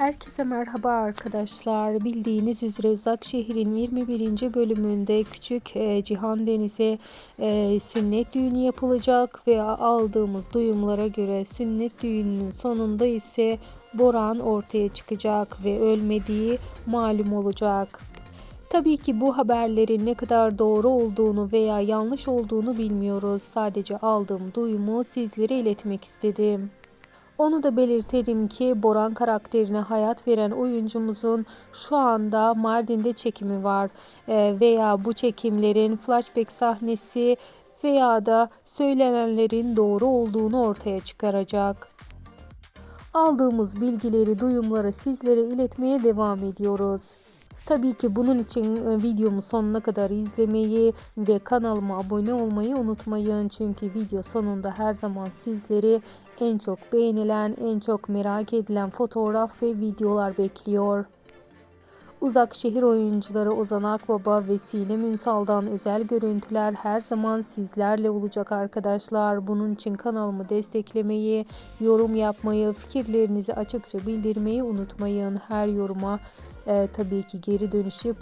Herkese merhaba arkadaşlar. Bildiğiniz üzere Uzak Şehir'in 21. bölümünde Küçük e, Cihan Deniz'e e, sünnet düğünü yapılacak ve aldığımız duyumlara göre sünnet düğününün sonunda ise Boran ortaya çıkacak ve ölmediği malum olacak. Tabii ki bu haberlerin ne kadar doğru olduğunu veya yanlış olduğunu bilmiyoruz. Sadece aldığım duyumu sizlere iletmek istedim. Onu da belirtelim ki Boran karakterine hayat veren oyuncumuzun şu anda Mardin'de çekimi var Ee, veya bu çekimlerin flashback sahnesi veya da söylenenlerin doğru olduğunu ortaya çıkaracak. Aldığımız bilgileri, duyumları sizlere iletmeye devam ediyoruz. Tabii ki bunun için e, videomu sonuna kadar izlemeyi ve kanalıma abone olmayı unutmayın. Çünkü video sonunda her zaman sizleri en çok beğenilen, en çok merak edilen fotoğraf ve videolar bekliyor. Uzak şehir oyuncuları Ozan Akbaba ve Sinem Ünsal'dan özel görüntüler her zaman sizlerle olacak arkadaşlar. Bunun için kanalımı desteklemeyi, yorum yapmayı, fikirlerinizi açıkça bildirmeyi unutmayın. Her yoruma e, tabii ki geri dönüş yapıyorum.